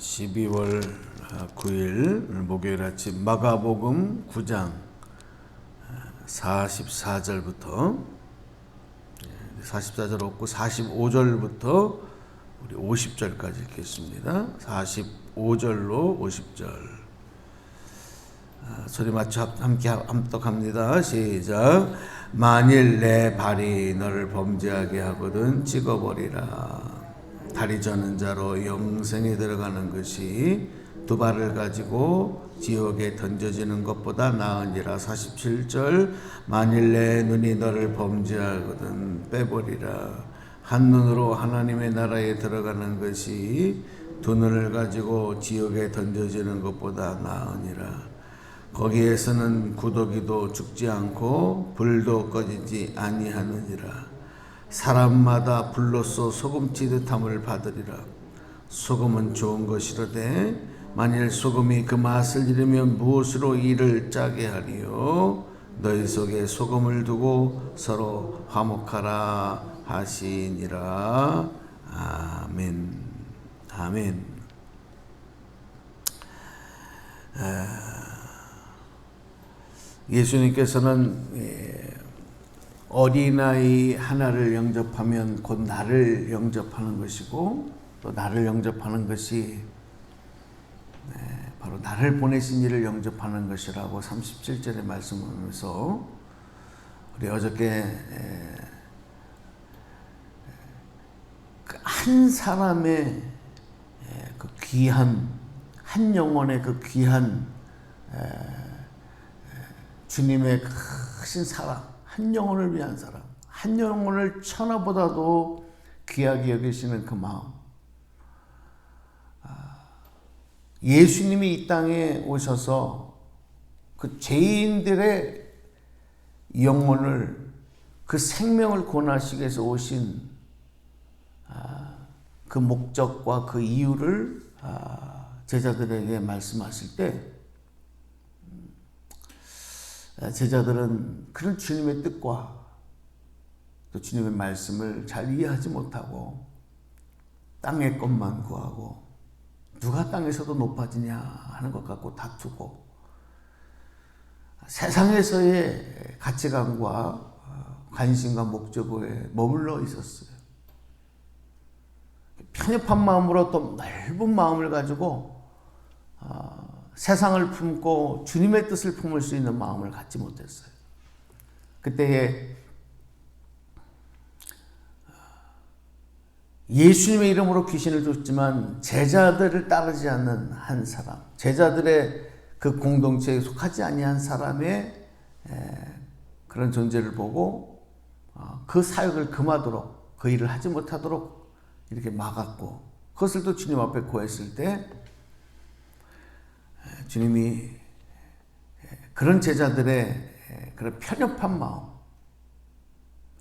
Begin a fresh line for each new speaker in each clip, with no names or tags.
12월 9일 목요일 아침 마가복음 9장 44절부터 44절 없고 45절부터 우리 50절까지 읽겠습니다. 45절로 50절 아, 소리 맞춰 함께 함독합니다. 시작. 만일 내 발이 너를 범죄하게 하거든 찍어버리라. 다리 저는 자로 영생에 들어가는 것이 두 발을 가지고 지옥에 던져지는 것보다 나으니라. 47절 만일 내 눈이 너를 범죄하거든 빼버리라. 한 눈으로 하나님의 나라에 들어가는 것이 두 눈을 가지고 지옥에 던져지는 것보다 나으니라. 거기에서는 구더기도 죽지 않고 불도 꺼지지 아니하느니라 사람마다 불로써 소금치듯함을 받으리라. 소금은 좋은 것이로되 만일 소금이 그 맛을 잃으면 무엇으로 이를 짜게 하리요? 너희 속에 소금을 두고 서로 화목하라 하시니라. 아멘. 아멘. 예수님께서는 예, 어린아이 하나를 영접하면 곧 나를 영접하는 것이고 또 나를 영접하는 것이 네, 바로 나를 보내신 이를 영접하는 것이라고 37절에 말씀하면서 우리 어저께 그한 사람의 그 귀한 한 영혼의 그 귀한 주님의 크신 사랑 한 영혼을 위한 사람, 한 영혼을 천하보다도 귀하게 여기시는 그 마음. 아, 예수님이 이 땅에 오셔서 그 죄인들의 영혼을 그 생명을 권하시기 위해서 오신 아, 그 목적과 그 이유를 아, 제자들에게 말씀하실 때 제자들은 그런 주님의 뜻과 또 주님의 말씀을 잘 이해하지 못하고 땅의 것만 구하고 누가 땅에서도 높아지냐 하는 것 갖고 다투고 세상에서의 가치관과 관심과 목적에 머물러 있었어요. 편협한 마음으로 또 넓은 마음을 가지고 세상을 품고 주님의 뜻을 품을 수 있는 마음을 갖지 못했어요. 그때에 예수님의 이름으로 귀신을 줬지만 제자들을 따르지 않는 한 사람, 제자들의 그 공동체에 속하지 아니한 사람의 그런 존재를 보고 어, 그 사역을 금하도록 그 일을 하지 못하도록 이렇게 막았고 그것을 또 주님 앞에 구했을 때 주님이 그런 제자들의 그런 편협한 마음,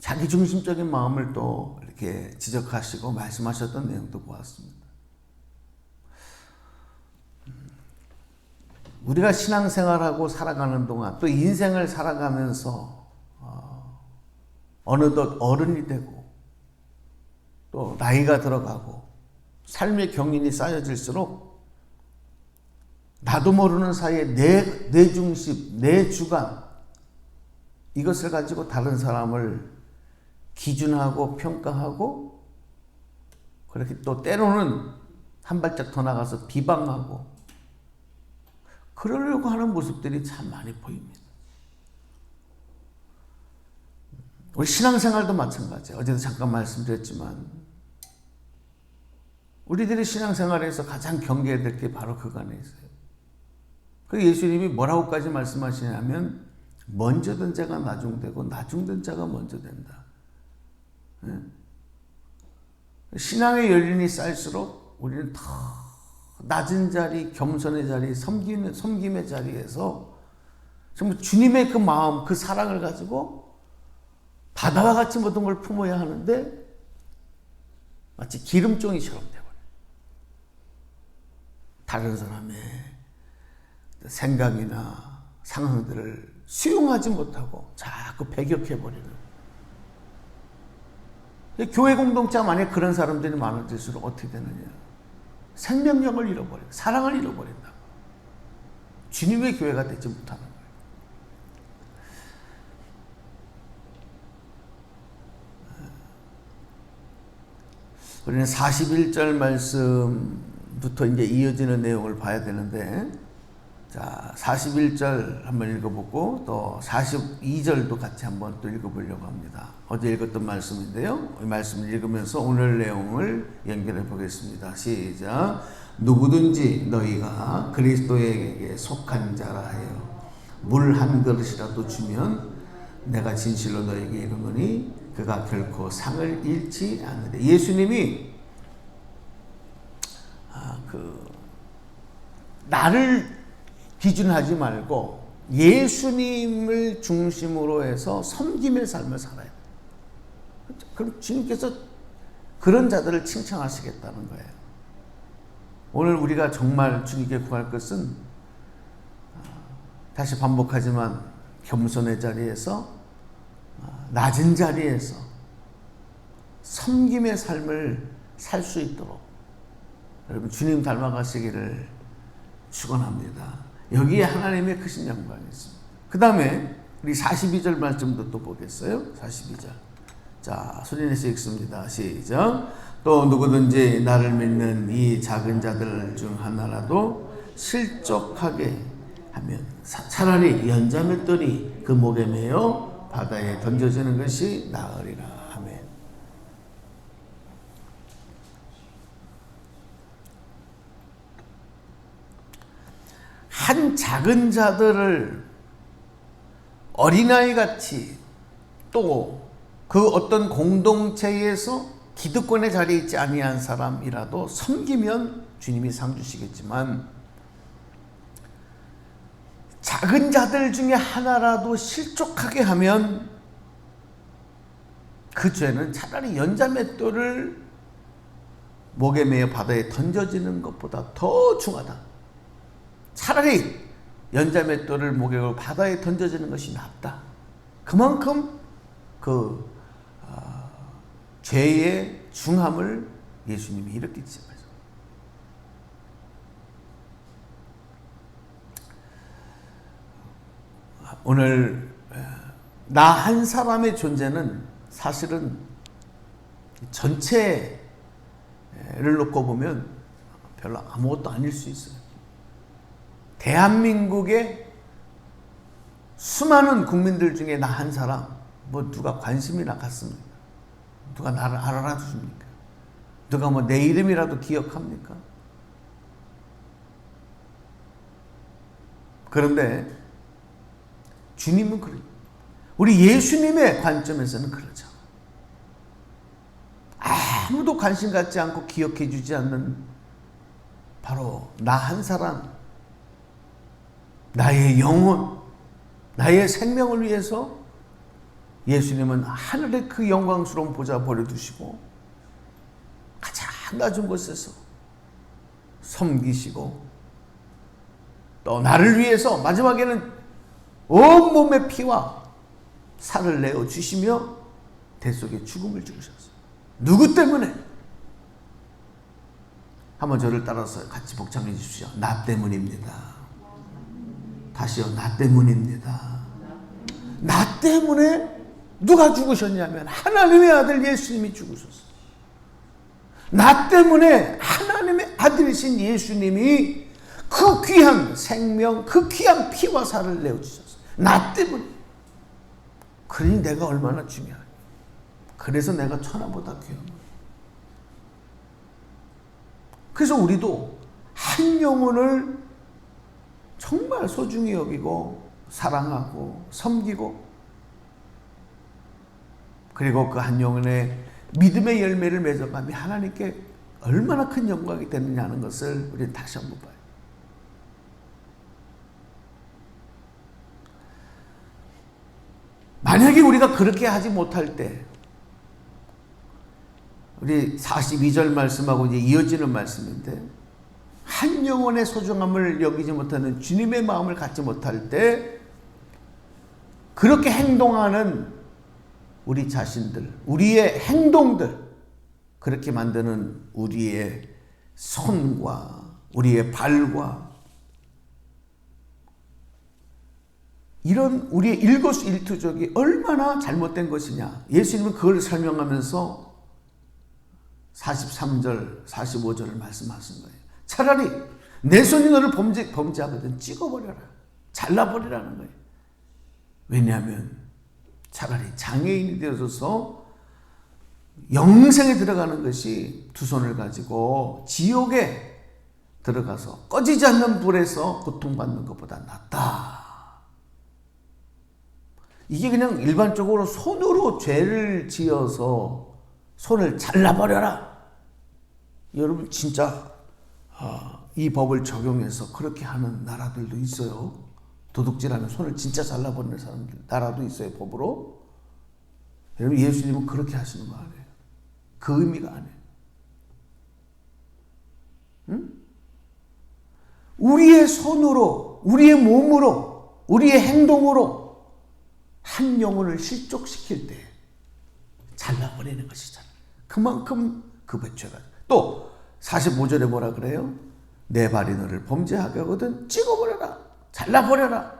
자기 중심적인 마음을 또 이렇게 지적하시고 말씀하셨던 내용도 보았습니다. 우리가 신앙생활하고 살아가는 동안 또 인생을 살아가면서 어, 어느덧 어른이 되고 또 나이가 들어가고 삶의 경륜이 쌓여질수록 나도 모르는 사이에 내, 내 중심, 내 주관, 이것을 가지고 다른 사람을 기준하고 평가하고, 그렇게 또 때로는 한 발짝 더 나가서 비방하고, 그러려고 하는 모습들이 참 많이 보입니다. 우리 신앙생활도 마찬가지예요. 어제도 잠깐 말씀드렸지만, 우리들이 신앙생활에서 가장 경계해야 될 게 바로 그간에 있어요. 그 예수님이 뭐라고까지 말씀하시냐면 먼저 든 자가 나중되고 나중된 자가 먼저 된다. 예? 신앙의 연륜이 쌓일수록 우리는 더 낮은 자리, 겸손의 자리, 섬김의, 섬김의 자리에서 정말 주님의 그 마음, 그 사랑을 가지고 바다와 같이 모든 걸 품어야 하는데 마치 기름종이처럼 되버려. 다른 사람의 생각이나 상황들을 수용하지 못하고 자꾸 배격해버리는. 교회 공동체 안에 그런 사람들이 많아질수록 어떻게 되느냐. 생명력을 잃어버려. 사랑을 잃어버린다. 주님의 교회가 되지 못하는 거예요. 우리는 41절 말씀부터 이제 이어지는 내용을 봐야 되는데, 자, 41절 한번 읽어보고, 또 42절도 같이 한번 또 읽어보려고 합니다. 어제 읽었던 말씀인데요. 이 말씀을 읽으면서 오늘 내용을 연결해 보겠습니다. 시작. 누구든지 너희가 그리스도에게 속한 자라 하여 물 한 그릇이라도 주면 내가 진실로 너에게 이르노니 그가 결코 상을 잃지 않으리. 예수님이 아, 그 나를 기준하지 말고 예수님을 중심으로 해서 섬김의 삶을 살아야 돼. 그럼 주님께서 그런 자들을 칭찬하시겠다는 거예요. 오늘 우리가 정말 주님께 구할 것은 다시 반복하지만 겸손의 자리에서 낮은 자리에서 섬김의 삶을 살 수 있도록 여러분 주님 닮아가시기를 축원합니다. 여기에 하나님의 크신 영광이 있습니다. 그 다음에 우리 42절 말씀도 또 보겠어요. 42절. 자, 소리내서 읽습니다. 시작. 또 누구든지 나를 믿는 이 작은 자들 중 하나라도 실족하게 하면 차라리 연자맷돌이 그 목에 매여 바다에 던져지는 것이 나으리라. 아멘. 한 작은 자들을 어린아이 같이 또 그 어떤 공동체에서 기득권의 자리에 있지 아니한 사람이라도 섬기면 주님이 상 주시겠지만 작은 자들 중에 하나라도 실족하게 하면 그 죄는 차라리 연자맷돌을 목에 매어 바다에 던져지는 것보다 더 중하다. 차라리 연자맷돌을 목에 바다에 던져지는 것이 낫다. 그만큼 그 어, 죄의 중함을 예수님이 이렇게 지적하죠. 오늘 나 한 사람의 존재는 사실은 전체를 놓고 보면 별로 아무것도 아닐 수 있어요. 대한민국의 수많은 국민들 중에 나 한 사람, 뭐 누가 관심이나 갖습니까? 누가 나를 알아주십니까? 누가 뭐 내 이름이라도 기억합니까? 그런데 주님은 그래요. 우리 예수님의 관점에서는 그러죠. 아무도 관심 갖지 않고 기억해 주지 않는 바로 나 한 사람, 나의 영혼, 나의 생명을 위해서 예수님은 하늘의 그 영광스러운 보좌 버려두시고 가장 낮은 곳에서 섬기시고 또 나를 위해서 마지막에는 온몸의 피와 살을 내어 주시며 대속의 죽음을 죽으셨어요. 누구 때문에? 한번 저를 따라서 같이 복창해 주십시오. 나 때문입니다. 다시요. 나 때문입니다. 나 때문에 누가 죽으셨냐면 하나님의 아들 예수님이 죽으셨어요. 나 때문에 하나님의 아들이신 예수님이 그 귀한 생명, 그 귀한 피와 살을 내어주셨어요. 나 때문에. 그러니 내가 얼마나 중요해. 그래서 내가 천하보다 귀한 거야. 그래서 우리도 한 영혼을 정말 소중히 여기고 사랑하고 섬기고 그리고 그 한 영혼의 믿음의 열매를 맺어가며 하나님께 얼마나 큰 영광이 되느냐는 것을 우리는 다시 한번 봐요. 만약에 우리가 그렇게 하지 못할 때, 우리 42절 말씀하고 이제 이어지는 말씀인데, 한 영혼의 소중함을 여기지 못하는 주님의 마음을 갖지 못할 때, 그렇게 행동하는 우리 자신들, 우리의 행동들, 그렇게 만드는 우리의 손과 우리의 발과 이런 우리의 일거수일투족이 얼마나 잘못된 것이냐. 예수님은 그걸 설명하면서 43절, 45절을 말씀하신 거예요. 차라리 내 손이 너를 범죄, 범죄하거든 찍어버려라. 잘라버리라는 거예요. 왜냐하면 차라리 장애인이 되어서 영생에 들어가는 것이 두 손을 가지고 지옥에 들어가서 꺼지지 않는 불에서 고통받는 것보다 낫다. 이게 그냥 일반적으로 손으로 죄를 지어서 손을 잘라버려라. 여러분 진짜 아, 이 법을 적용해서 그렇게 하는 나라들도 있어요. 도둑질하면 손을 진짜 잘라버리는 사람들 나라도 있어요 법으로. 여러분 예수님은 그렇게 하시는 거 아니에요. 그 의미가 아니에요. 응? 우리의 손으로, 우리의 몸으로, 우리의 행동으로 한 영혼을 실족시킬 때 잘라버리는 것이잖아. 그만큼 그 배추가. 또 45절에 뭐라 그래요? 내 발이 너를 범죄하게 하거든 찍어버려라. 잘라버려라.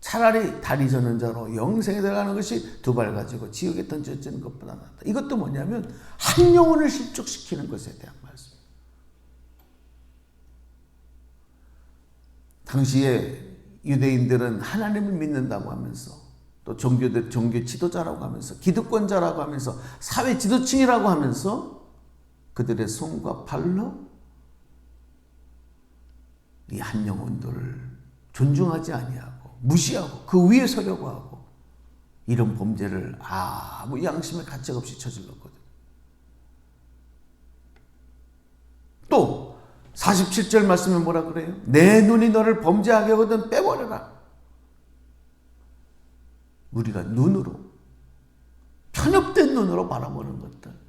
차라리 다리 저는 자로 영생에 들어가는 것이 두 발 가지고 지옥에 던져지는 것보다 낫다. 이것도 뭐냐면 한 영혼을 실족시키는 것에 대한 말씀. 당시에 유대인들은 하나님을 믿는다고 하면서 또 종교 지도자라고 하면서 기득권자라고 하면서 사회 지도층이라고 하면서 그들의 손과 발로 이 한 영혼들을 존중하지 아니하고 무시하고 그 위에 서려고 하고 이런 범죄를 아무 양심의 가책 없이 저질렀거든. 또 47절 말씀에 뭐라 그래요? 내 눈이 너를 범죄하게 하거든 빼버려라. 우리가 눈으로 편협된 눈으로 바라보는 것들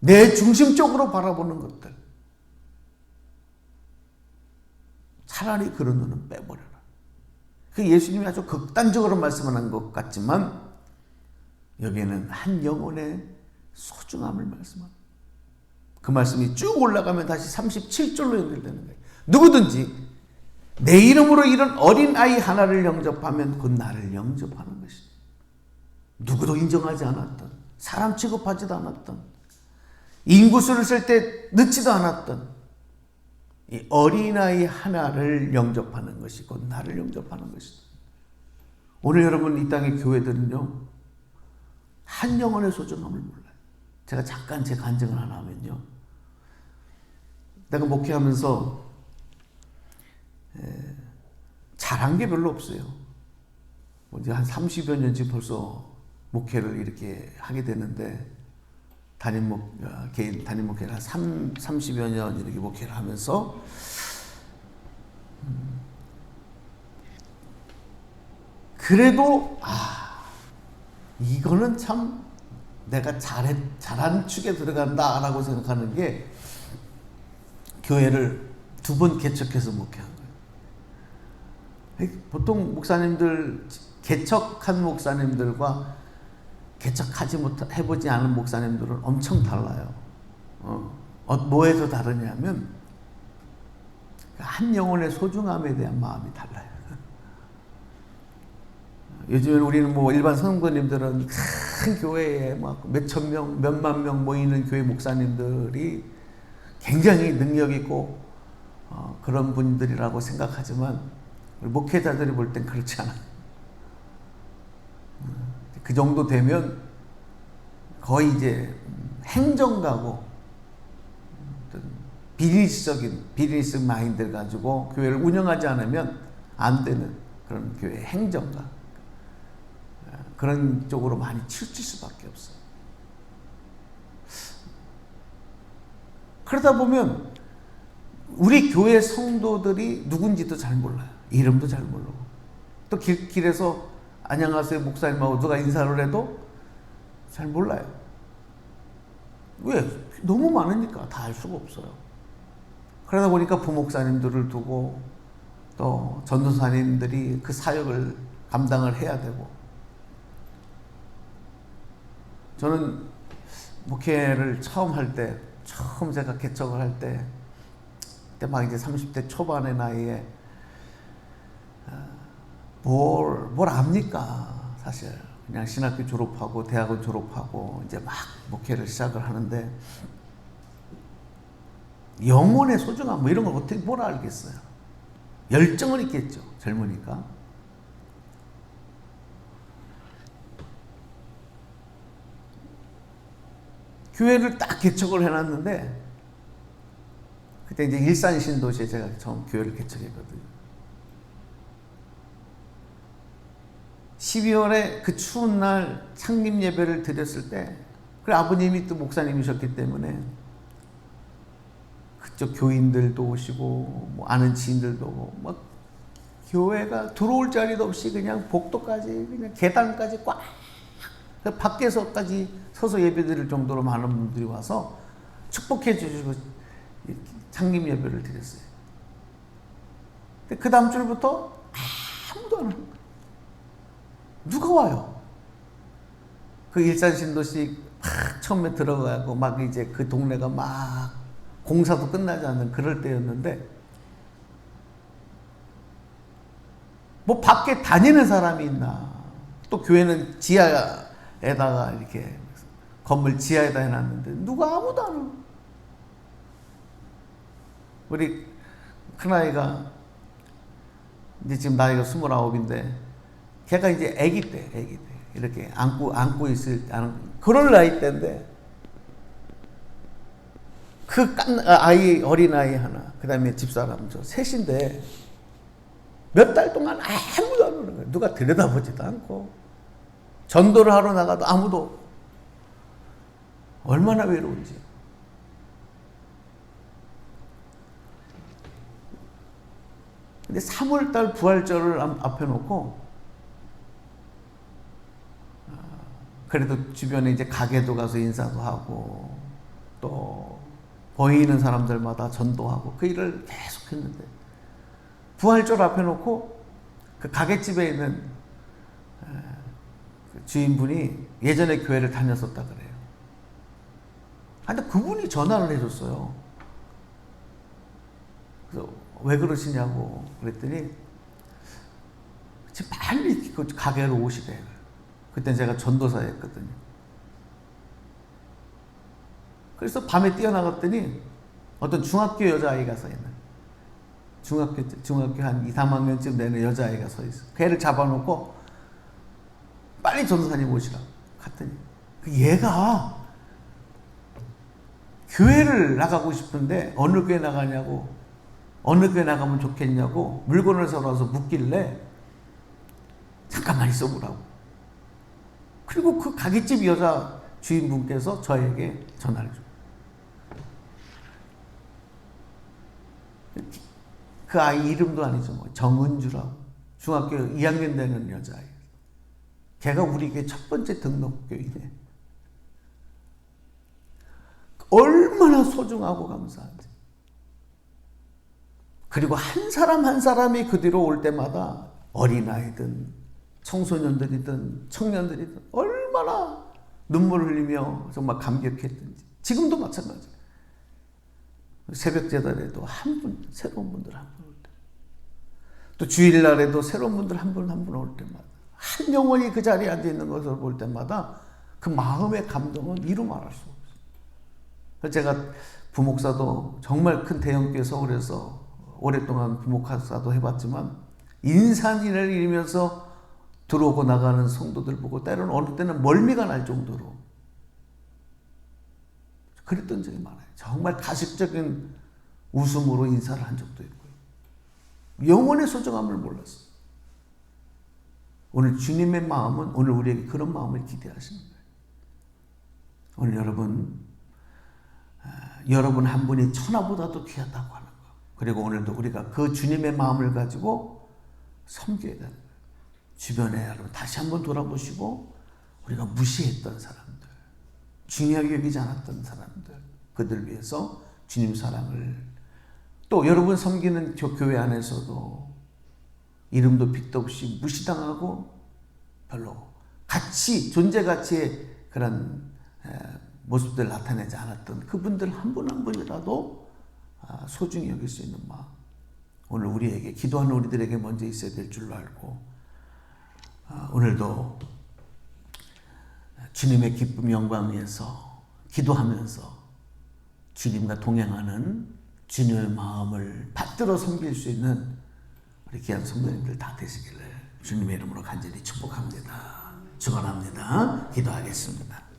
내 중심적으로 바라보는 것들 차라리 그런 눈은 빼버려라. 그 예수님이 아주 극단적으로 말씀하는 것 같지만 여기에는 한 영혼의 소중함을 말씀합니다. 그 말씀이 쭉 올라가면 다시 37절로 연결되는 거예요. 누구든지 내 이름으로 이런 어린 아이 하나를 영접하면 곧 나를 영접하는 것이다. 누구도 인정하지 않았던 사람 취급하지도 않았던 인구수를 쓸 때 늦지도 않았던 이 어린아이 하나를 영접하는 것이 곧 나를 영접하는 것이다. 오늘 여러분 이 땅의 교회들은요 한 영혼의 소중함을 몰라요. 제가 잠깐 제 간증을 하나 하면요. 내가 목회하면서 잘한 게 별로 없어요. 뭐 이제 한 30여 년째 벌써 목회를 이렇게 하게 되는데 담임 목 어, 개인 담임 목회를 한 3, 30여 년 이렇게 목회를 하면서 음, 그래도 아 이거는 참 내가 잘했 잘한 축에 들어간다라고 생각하는 게 교회를 두 번 개척해서 목회한 거예요. 보통 목사님들 개척한 목사님들과 개척하지 못 해보지 않은 목사님들은 엄청 달라요. 어, 어 뭐에서 다르냐면 한 영혼의 소중함에 대한 마음이 달라요. 요즘에 우리는 뭐 일반 성도님들은 큰 교회에 막 몇천 명, 몇만 명 모이는 교회 목사님들이 굉장히 능력 있고 어, 그런 분들이라고 생각하지만 목회자들이 볼 땐 그렇지 않아. 그 정도 되면 거의 이제 행정가고 비리적인 비리스 마인드를 가지고 교회를 운영하지 않으면 안 되는 그런 교회 행정가 그런 쪽으로 많이 치우칠 수밖에 없어. 그러다 보면 우리 교회 성도들이 누군지도 잘 몰라요. 이름도 잘 모르고. 또 길, 길에서 안녕하세요 목사님하고 누가 인사를 해도 잘 몰라요. 왜? 너무 많으니까 다 알 수가 없어요. 그러다 보니까 부목사님들을 두고 또 전도사님들이 그 사역을 감당을 해야 되고 저는 목회를 처음 할 때 처음 제가 개척을 할 때, 그때 막 이제 30대 초반의 나이에 아, 뭘, 뭘 압니까? 사실. 그냥 신학교 졸업하고 대학원 졸업하고 이제 막 목회를 시작을 하는데 영혼의 소중함 뭐 이런 걸 어떻게 뭘 알겠어요? 열정은 있겠죠. 젊으니까. 교회를 딱 개척을 해놨는데 그때 이제 일산 신도시에 제가 처음 교회를 개척했거든요. 12월에 그 추운 날 창립 예배를 드렸을 때, 그 아버님이 또 목사님이셨기 때문에 그쪽 교인들도 오시고 뭐 아는 지인들도 오고 막 교회가 들어올 자리도 없이 그냥 복도까지 그냥 계단까지 꽉 밖에서까지 서서 예배 드릴 정도로 많은 분들이 와서 축복해 주시고 창립 예배를 드렸어요. 그 다음 주부터 아무도 안 오는 거예요. 누가 와요? 그 일산 신도시 막 처음에 들어가고 막 이제 그 동네가 막 공사도 끝나지 않는 그럴 때였는데 뭐 밖에 다니는 사람이 있나? 또 교회는 지하에다가 이렇게 건물 지하에다 해놨는데 누가 아무도 안 우리 큰아이가 이제 지금 나이가 스물아홉인데 걔가 이제 아기 때, 아기 때 이렇게 안고 안고 있을 안 그럴 나이 때인데 그 깐, 아이 어린 아이 하나, 그 다음에 집사람 저 셋인데 몇 달 동안 아무도 안 오는 거예요. 누가 들여다보지도 않고 전도를 하러 나가도 아무도 얼마나 외로운지. 근데 3월달 부활절을 앞에 놓고 그래도 주변에 이제 가게도 가서 인사도 하고 또 보이는 사람들마다 전도하고 그 일을 계속 했는데 부활절 앞에 놓고 그 가게집에 있는 그 주인분이 예전에 교회를 다녔었다 그래요. 아, 근데 그분이 전화를 해줬어요. 그래서 왜 그러시냐고 그랬더니 지금 빨리 그 가게로 오시래. 그때 제가 전도사였거든요. 그래서 밤에 뛰어나갔더니 어떤 중학교 여자아이가 서 있는 중학교 중학교 한 2, 3학년쯤 되는 여자아이가 서 있어. 걔를 잡아놓고 빨리 전도사님 오시라고 갔더니 그 얘가 교회를 나가고 싶은데 어느 교회 나가냐고 어느 교회 나가면 좋겠냐고 물건을 사러 와서 묻길래 잠깐만 있어보라고. 그리고 그 가게집 여자 주인분께서 저에게 전화를 줘. 그 아이 이름도 아니죠. 뭐 정은주라고. 중학교 2학년 되는 여자아이. 걔가 우리 첫 번째 등록교이네. 얼마나 소중하고 감사한지. 그리고 한 사람 한 사람이 그 뒤로 올 때마다 어린아이든 청소년들이든 청년들이든 얼마나 눈물을 흘리며 정말 감격했든지. 지금도 마찬가지. 새벽 재단에도 한 분, 새로운 분들 한 분 올 때. 또 주일날에도 새로운 분들 한 분 한 분 올 때마다. 한 영혼이 그 자리에 앉아 있는 것을 볼 때마다 그 마음의 감동은 이루 말할 수 없어요. 제가 부목사도 정말 큰 대형교회 서울에서 오랫동안 부목사도 해봤지만 인산인을 잃으면서 들어오고 나가는 성도들 보고 때로는 어느 때는 멀미가 날 정도로 그랬던 적이 많아요. 정말 가식적인 웃음으로 인사를 한 적도 있고요. 영혼의 소중함을 몰랐어요. 오늘 주님의 마음은 오늘 우리에게 그런 마음을 기대하시는 거예요. 오늘 여러분, 아, 여러분 한 분이 천하보다도 귀하다고 하는 거. 그리고 오늘도 우리가 그 주님의 마음을 가지고 섬겨야 되는 거예요. 주변에 여러분 다시 한번 돌아보시고 우리가 무시했던 사람들, 중요하게 여기지 않았던 사람들, 그들 위해서 주님 사랑을 또 여러분 섬기는 교회 안에서도 이름도 빛도 없이 무시당하고 별로 가치, 존재 가치의 그런 모습들 나타내지 않았던 그분들 한 분 한 분이라도 아, 소중히 여길 수 있는 마음. 오늘 우리에게 기도하는 우리들에게 먼저 있어야 될 줄로 알고 아, 오늘도 주님의 기쁨 영광 위에서 기도하면서 주님과 동행하는 주님의 마음을 받들어 섬길 수 있는 우리 귀한 성도님들 다 되시기를 주님의 이름으로 간절히 축복합니다. 축원합니다. 기도하겠습니다.